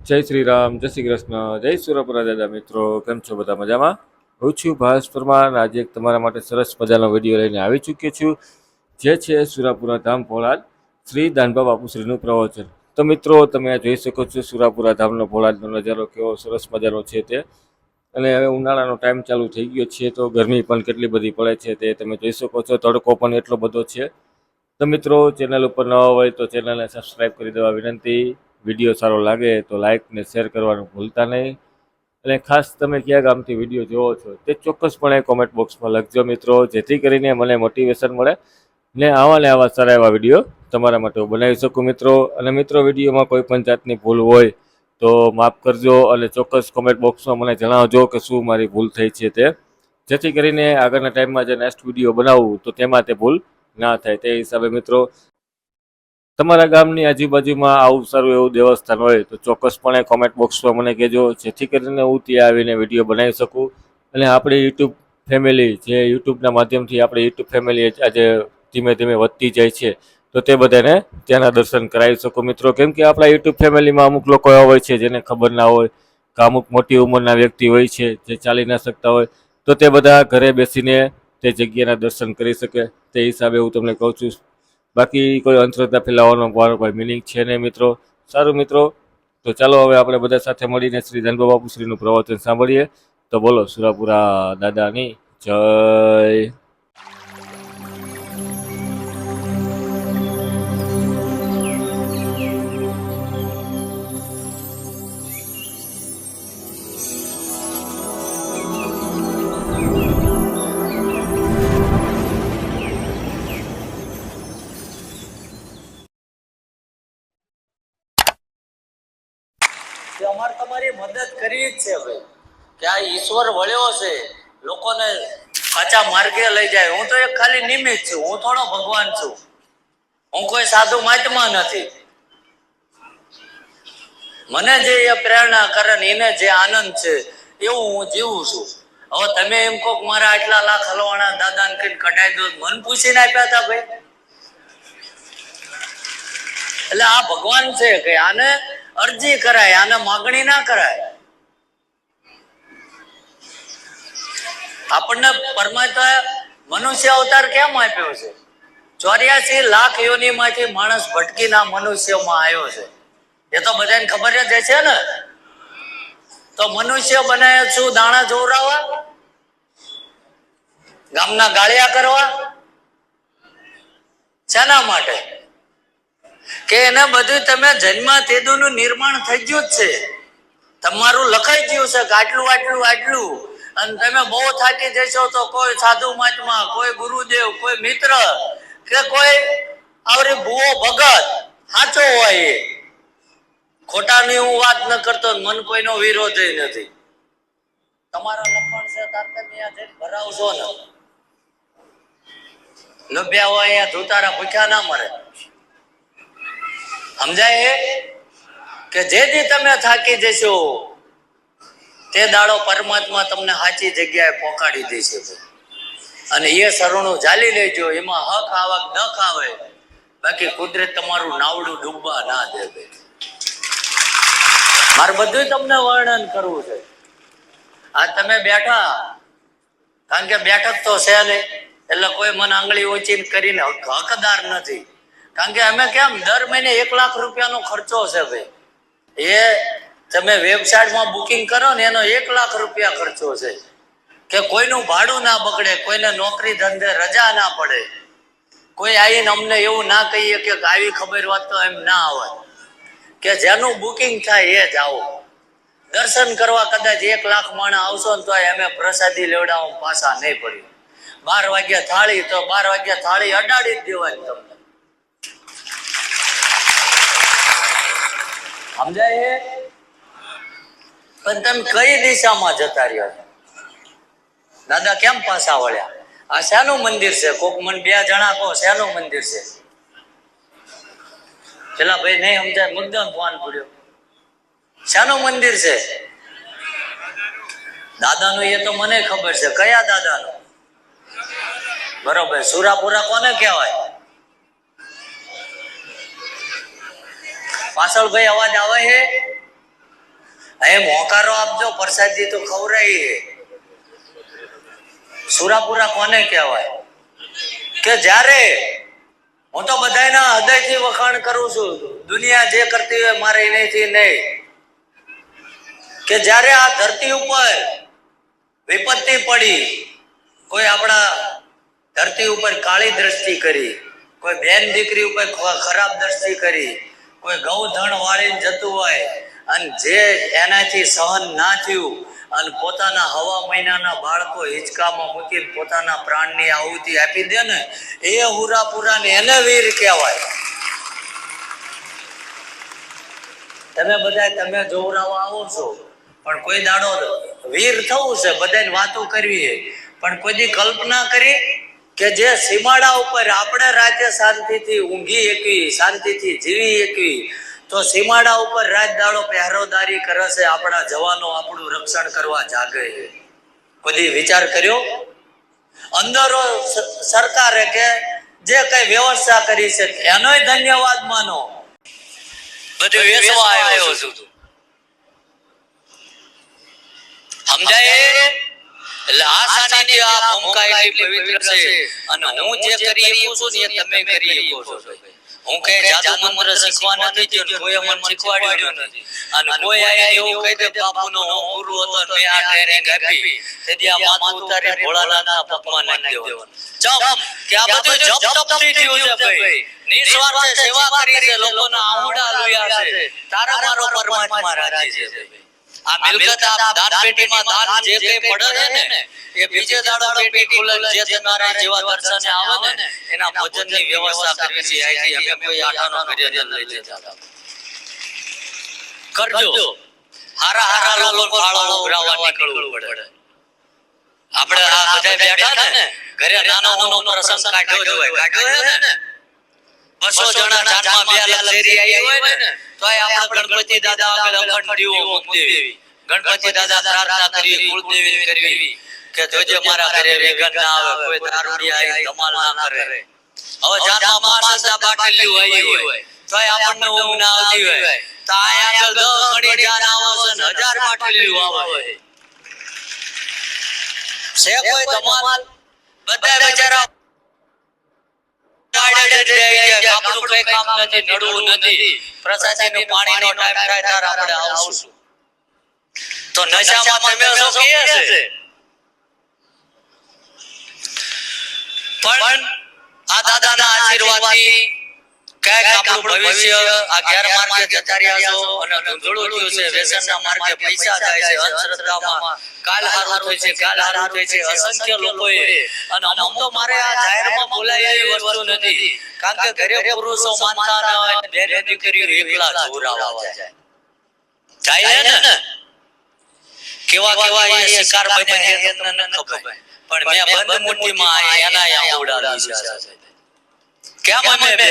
જય શ્રી રામ, જય શ્રી કૃષ્ણ, જય સુરપુરા દાદા મિત્રો, કેમ છો બધા મજામાં? હું છું ભાસ પરમાર, આજે તમારા માટે સરસ મજાનો વીડિયો લઈને આવી ચૂક્યો છું, જે છે સુરાપુરા ધામ ભોળાદ શ્રી દાનભા બાપુશ્રીનું પ્રવચન. તો મિત્રો, તમે જોઈ શકો છો સુરાપુરા ધામનો ભોળાદનો નજારો કેવો સરસ મજાનો છે તે. અને હવે ઉનાળાનો ટાઈમ ચાલુ થઈ ગયો છે તો ગરમી પણ કેટલી બધી પડે છે તે તમે જોઈ શકો છો, તડકો પણ એટલો બધો છે. તો મિત્રો ચેનલ ઉપર ન હોય તો ચેનલને સબસ્ક્રાઈબ કરી દેવા વિનંતી. વીડિયો સારો લાગે તો લાઇકને શેર કરવાનું ભૂલતા નહીં. અને ખાસ તમે કયા ગામથી વીડિયો જોવો છો તે ચોક્કસપણે કોમેન્ટ બોક્સમાં લખજો મિત્રો, જેથી કરીને મને મોટિવેશન મળે ને આવા ને આવા સારા એવા વીડિયો તમારા માટે હું બનાવી શકું મિત્રો. અને મિત્રો, વિડીયોમાં કોઈ પણ જાતની ભૂલ હોય તો માફ કરજો અને ચોક્કસ કોમેન્ટ બોક્સમાં મને જણાવજો કે શું મારી ભૂલ થઈ છે તે. જેથી કરીને આગળના ટાઈમમાં જે નેક્સ્ટ વીડિયો બનાવું તો તેમાં તે ભૂલ ના થાય. તે હિસાબે મિત્રો તમારા ગામની આજુબાજુમાં આવું સારું એવું દેવસ્થાન હોય તો ચોક્કસપણે કોમેન્ટ બોક્સમાં મને કહેજો, જેથી કરીને હું ત્યાં આવીને વીડિયો બનાવી શકું. અને આપણી યુટ્યુબ ફેમિલી જે યુટ્યુબના માધ્યમથી આપણી યુટ્યુબ ફેમિલી આજે ધીમે ધીમે વધતી જાય છે, તો તે બધાને ત્યાંના દર્શન કરાવી શકું. મિત્રો, કેમ કે આપણા યુટ્યુબ ફેમિલીમાં અમુક લોકો એવા હોય છે જેને ખબર ના હોય કે અમુક મોટી ઉંમરના વ્યક્તિ હોય છે જે ચાલી ના શકતા હોય, તો તે બધા ઘરે બેસીને તે જગ્યાના દર્શન કરી શકે. તે હિસાબે હું તમને કહું છું બાકી કોઈ અંધશ્રદ્ધા ફેલાવવાનો મારો કોઈ મિનિંગ છે નહીં મિત્રો. સારું મિત્રો, તો ચાલો હવે આપણે બધા સાથે મળીને શ્રી ધનબા બાપુશ્રીનું પ્રવચન સાંભળીએ. તો બોલો સુરાપુરા દાદાની જય. અમારે તમારી મદદ કરવી જ છે ભાઈ. કે આ ઈશ્વર વળ્યો છે, લોકોને કાચા માર્ગે લઈ જાય. હું તો એક ખાલી નિમિત્ત છું, હું થોડો ભગવાન છું. હું કોઈ સાધુ મહાત્મા નથી. મને જે એ પ્રેરણા કરે એને જે આનંદ છે, એવું હું જીવું છું. હવે તમે એમ કહો મારા આટલા લાખ હલવાણા દાદાને કઈ કઢાઈ દો, મન પૂછીને આપ્યા હતા ભાઈ. એટલે આ ભગવાન છે કે આને અરજી કરાય, આને માગણી ના કરાય. આપણને પરમાત્મા મનુષ્ય અવતાર કેમ આપ્યો છે? ચોર્યાસી લાખ યોનીમાંથી માણસ ભટકીના મનુષ્યમાં આવ્યો છે. એ તો બધાને ખબર જ છે ને? તો મનુષ્ય બનાવે શું દાણા જોવરાવા? ગામના ગાળિયા કરવા? શેના માટે? કે એને બધું તમે જન્મ તેદુનું નિર્માણ થઈ ગયું જ છે. તમારું લખાઈ ગયું છે કે આટલું આટલું આટલું. અને તમે બહુ થાકી જશો તો કોઈ સાધુ મહાત્મા કોઈ ગુરુદેવ, કોઈ મિત્ર કે કોઈ આવરી ભૂવો ભગત સાચો હોય એ. ખોટાની હું વાત ન કરતો મન કોઈનો વિરોધ નથી. તમારા લખણ છે, તાર જઈને ભરાવશો ને. લોભ્યા હોય, અહીંયા ધુતારા ભૂખ્યા ના મળે સમજાય? કે જે દી તમે થાકી જશો, તે દાડો પરમાત્મા તમને સાચી જગ્યાએ પહોંચાડી દેશે. અને એ સરણું ચાલી લેજો, એમાં હક, આવક ન ખાવે. બાકી કુદરત તમારું નાવડું ડૂબવા ના દે મારે બધું તમને વર્ણન કરવું છે. આ તમે બેઠા, કારણ કે બેઠક તો છે એટલે કોઈ મને આંગળી ઓછી કરીને હકદાર નથી. કારણ કે અમે કેમ, દર મહિને એક લાખ રૂપિયાનો ખર્ચો છે ભાઈ. એ તમે વેબસાઇટમાં બુકિંગ કરો ને એનો એક લાખ રૂપિયા ખર્ચો છે. કે કોઈનું ભાડું ના બગડે, કોઈને નોકરી ધંધે રજા ના પડે. કોઈ આવીને અમને એવું ના કહીએ કે આવી ખબર વાત તો એમ ના આવે કે જેનું બુકિંગ થાય એ જ આવો. દર્શન કરવા કદાચ એક લાખ માણસ આવશો ને તો અમે પ્રસાદી લેવડાવવા પાછા નહીં પડ્યું. બાર વાગ્યા થાળી, તો બાર વાગ્યા થાળી અડાડી જ દેવાની તમને. સમજાય એ પણ તમે કઈ દિશામાં જતા રહ્યો છો? દાદા કેમ પાછા વળ્યા? આ શાનું મંદિર છે. કોક મન બે જણા કહો, શાનું મંદિર છે. પેલા ભાઈ નહીં સમજાય, મુદ્દમ ફોન પડ્યો શાનું મંદિર છે? દાદાનું એ તો મને ખબર છે. કયા દાદાનું? બરોબર, સુરાપુરા કોને કહેવાય? પાછળ ભાઈ અવાજ આવે છે અહીં મોકારો આપજો, પ્રસાદજી, તો ખવડાવીએ સુરાપુરા કોને કહેવાય? કે જ્યારે હું તો બધાના હૃદયથી વખાણ કરું છું, દુનિયા જે કરતી હોય મારે એનાથી નહીં. કે જ્યારે આ ધરતી ઉપર વિપત્તિ પડી, કોઈ આપણા ધરતી ઉપર કાળી દ્રષ્ટિ કરી, કોઈ બેન દીકરી ઉપર ખરાબ દ્રષ્ટિ કરી કોઈ ગૌધણ વાળીને જતું હોય અને જે એનાથી સહન ના થયું અને પોતાના હવા મહિનાના બાળકો હિંચકામાં મૂકીને પોતાના પ્રાણની આહુતિ આપી દે ને, એ હુરાપુરા ને એને વીર કહેવાય. તમે બધા તમે જોવરાવા આવો છો, પણ કોઈ દાડો વીર થવું છે બધાને વાતો કરવી પણ કોઈ કલ્પના કરી કે જે સીમાડા ઉપર આપણે રાજ્ય શાંતિથી ઊંઘી એકવી શાંતિથી જીવી એકવી તો સીમાડા ઉપર રાત દાડો પહેરોદારી કરે છે આપણા જવાનો આપણું રક્ષણ કરવા જાગે. છે કોઈ વિચાર કર્યો? અંદરો સરકારે કે જે કઈ વ્યવસ્થા કરી છે એનોય ધન્યવાદ માનો. બધું વેચવા આવ્યો છું. સમજાય? એટલે આ આ ભૂમિકા એટલી પવિત્ર છે. અને હું જે કરી શકું છું ને તમે કરી શકો છો હું કઈ જાદુ મંત્ર શીખવા નથી ગયો ને મને શીખવાડ્યું નથી. અને કોઈ આયા એવું કહી દે બાપુનો હું ગુરુ હતો મેં આ ટ્રેનિંગ આપી. તેથી આ માથું ઉતારી ભોળાનાથના પગમાં નાખી દેવાનું ચમ કે આ બધું જપ તપથી થયું છે ભાઈ. નિસ્વાર્થ સેવા કરી છે લોકોના આવડા લોયા છે. તારા મારો પરમાત્મા રાજી છે. ભાઈ આ મિલકત આપ દાન પેટીમાં દાન જે કઈ પડે છે ને એ બીજે દાડો પેટી ખુલે જે તમારા જેવા દર્શને આવે ને એના ભોજનની વ્યવસ્થા કરવી છે. અહીંથી અમે કોઈ આઠાનો ઘરે જ લઈ જતા. કરજો. હારા હારા લોકો ફાળો ઉઘરાવવા નીકળવું પડે. આપણે આ બધા બેઠા ને ઘરે નાનો નાનો પ્રસંગ કાઢ્યો જ હોય કાઢ્યો છે ને. બસો જણા જાનમાં બે લાખ શેરી આવી હોય ને તો આપણે ગણપતિ દાદા આગળ અખંડ દીવો મૂકી દેવી. ગણપતિ દાદા પ્રાર્થના કરી કુળદેવી કરવી કે જોજે મારા ઘરે વિઘ્ન ના આવે કોઈ દારૂડિયા આવી ધમાલ ના કરે. હવે જાનમાં પાંચ દા આવી હોય. તો આપણને ઊંઘ ના આવતી હોય. તો આ આગળ દસ ઘણી જાન આવે છે હજાર બાટલીઓ આવે છે કોઈ ધમાલ બધા બચારા આપણું કઈ કામ નથી નડવું નથી. પ્રસાદીનું પાણીનો ટાઈમ થાય ત્યારે આપણે આવશું. તો નશામાં તમે શું કહે છે? પણ આ દાદાના આશીર્વાદથી ક્યાંક આપણું ભવિષ્ય આ ગેરમાર્ગે જતા રહ્યા છો અને ધૂંધળું થયું છે વ્યસનના માર્ગે પૈસા જાય છે અંધશ્રદ્ધામાં. કાલ હારું થાય છે કાલ હારું થાય છે અસંખ્ય લોકોએ અને અમુક તો મારે આ જાહેરમાં બોલાય એવી વસ્તુ નથી. કારણ કે ઘરે પુરુષો માનતા ના હોય બેરે દીકરીઓ એકલા જોરાવા જાય. જાય. ને? કેવા કેવા એ શિકાર બન્યા છે તમને ન ખબર. પણ મેં બંધ મુઠ્ઠીમાં એના યા છે. કેમ અમે બે?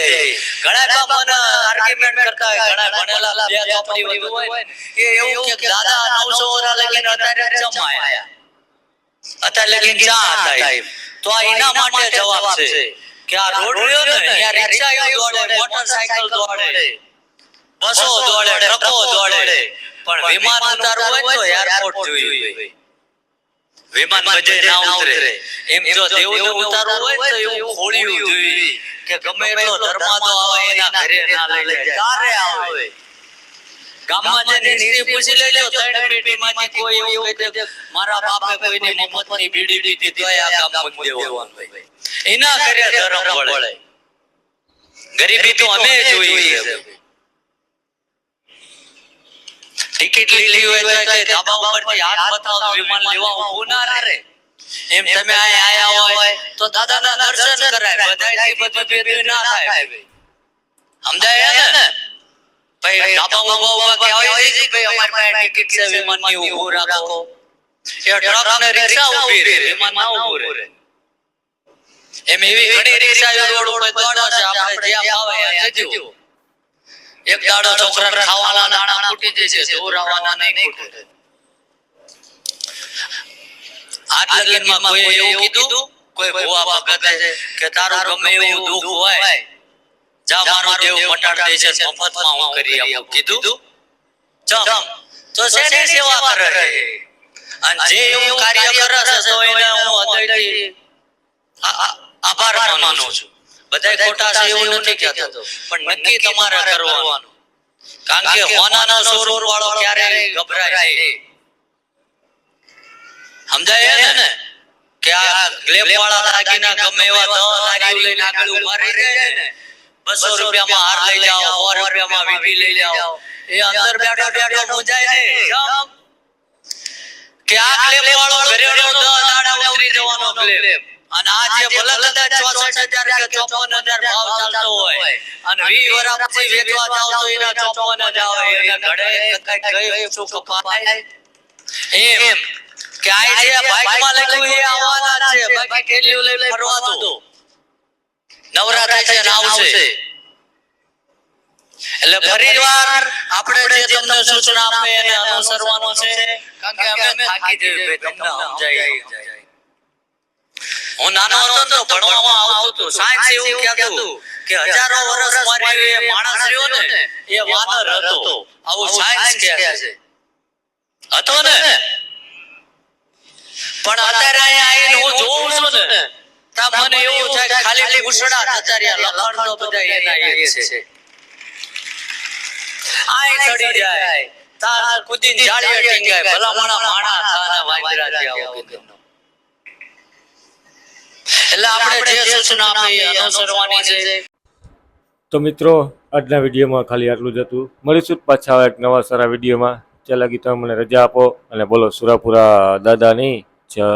ઘણા તો મને આર્ગ્યુમેન્ટ કરતા હોય. ઘણા ભણેલા બે ચોપડી વધુ હોય ને, એવું કે દાદા 900 વરા લગીને અત્યારે ચમ આયા અત્યારે લગીને ચા હતા તો આ એના માટે જવાબ છે કે આ રોડ રહ્યો ને ત્યાં રિક્ષા દોડે મોટરસાયકલ દોડે બસો દોડે ટ્રકો દોડે. પણ વિમાન ઉતારવું હોય તો એરપોર્ટ જોઈએ. વિમાન બજે ના ઉતરે. એમ જો દેવને ઉતારવું હોય તો એવું ખોળ્યું જોઈએ કે ગમે એટલો ધર્માદો આવે એના ઘરે ના લઈ જાય. ક્યારે આવે. ગામમાં જઈને નીરી પૂછી લેજો ત્રણ પેટીમાંથી કોઈ એવું કહે દે મારા બાપે કોઈને મફતની બીડી દીધી તો આ ગામ મૂકી દેવાનું એના ઘરે ધર્મ વળે ગરીબી તો અમે જોઈએ. ટિકિટ લીધી હોય તો ધાબા ઉપરથી હાથ બતાવો વિમાન લેવા ઊભું ના રહે. એમ તમે આયા હોય તો દાદાના દર્શન કરાય બધાયથી બધું ભેગું ના થાય સમજાય ને? ભાઈ ધાબા ઊભા ઊભા કહેવાય છે કે ભાઈ અમારી પાસે ટિકિટ છે વિમાનની ઊભું રાખો. એ ટ્રક ને રિક્ષા ઊભી રહે વિમાન ના ઊભું રહે. એમ એવી ઘણી રિક્ષા રોડ ઉપર દોડે છે આપણે જ્યાં આવે ત્યાં જજો એક દાડો છોકરાને ખાવાના દાણા ફૂટી જશે દોરાવાના નહીં ખૂટે. આજ લગીનમાં કોઈ એવું કીધું? કોઈ ભૂવા ભગત છે કે તારું ગમે એવું દુઃખ હોય જા મારો દેવ મટાડ દે છે મફતમાં હું કરી આપું કીધું? ચમ. તો શેની સેવા કરે? છે અને જે એવું કાર્ય કરે છે તો એને હું હૃદયથી આભાર માનું છું. બધાય ખોટા છે એવું નથી કહેતો પણ નક્કી તમારે કરવાનું. કારણ કે હોનાનો સ્વરૂપ વાળો ક્યારેય ગભરાય નહીં. સમજાય છે ને? કે આ ગ્લેપ વાળા દાગીના ગમે એવા દસ લારીઓ લઈને આગળ ઊભા રહી જાય ને? બસો રૂપિયામાં હાર લઈ જાઓ સો રૂપિયામાં વીટી લઈ જાઓ. એ અંદર બેઠો બેઠો મુંજાય નહીં કેમ? કે આ ક્લેપ વાળો ઘરેણો દસ દાડા ઉતરી જવાનો ક્લેપ અને આ જે ભલે કદાચ 64,000 કે 54,000 ભાવ ચાલતો હોય. અને વી વરા પછી વેચવા જાવ તો એના 54,000 હોય એને ઘડે કઈ કઈ કપાય એમ. કે આ જે બાઇકમાં લખ્યું એ આવવાના છે બાકી ઠેલીઓ લઈને ફરવા દો. નવરાત્રી છે ને આવશે. એટલે ફરીવાર આપણે જે તમને સૂચના આપે એને અનુસરવાનું છે કારણ કે અમે થાકી જઈએ તમને સમજાય. હું નાનો હતો તો ભણવામાં આવતું સાયન્સ એવું કહેતું કે હજારો વર્ષ મારી એ માણસ રહ્યો ને એ વાનર હતો આવું સાયન્સ કહે છે. હતો ને? પણ અત્યારે અહીંયા આવીને હું જોઉં છું ને. તા મને એવું થાય ખાલી ઘૂસડા જતા રહ્યા લખણ તો બધા એના એ છે. આય ચડી જાય. તાર કુદીન જાળી ટીંગાય. ભલા માણા માણા થાને વાંદરા થયા વગરનો. એટલે આપણે જે સૂચના આપી અનુસરવાની છે. તો મિત્રો આજના વિડીયોમાં ખાલી આટલું જ હતું. મળીશું પાછા એક નવા સારા વિડીયોમાં. ત્યાં લગી તમે મને રજા આપો અને બોલો સુરાપુરા દાદાની જય.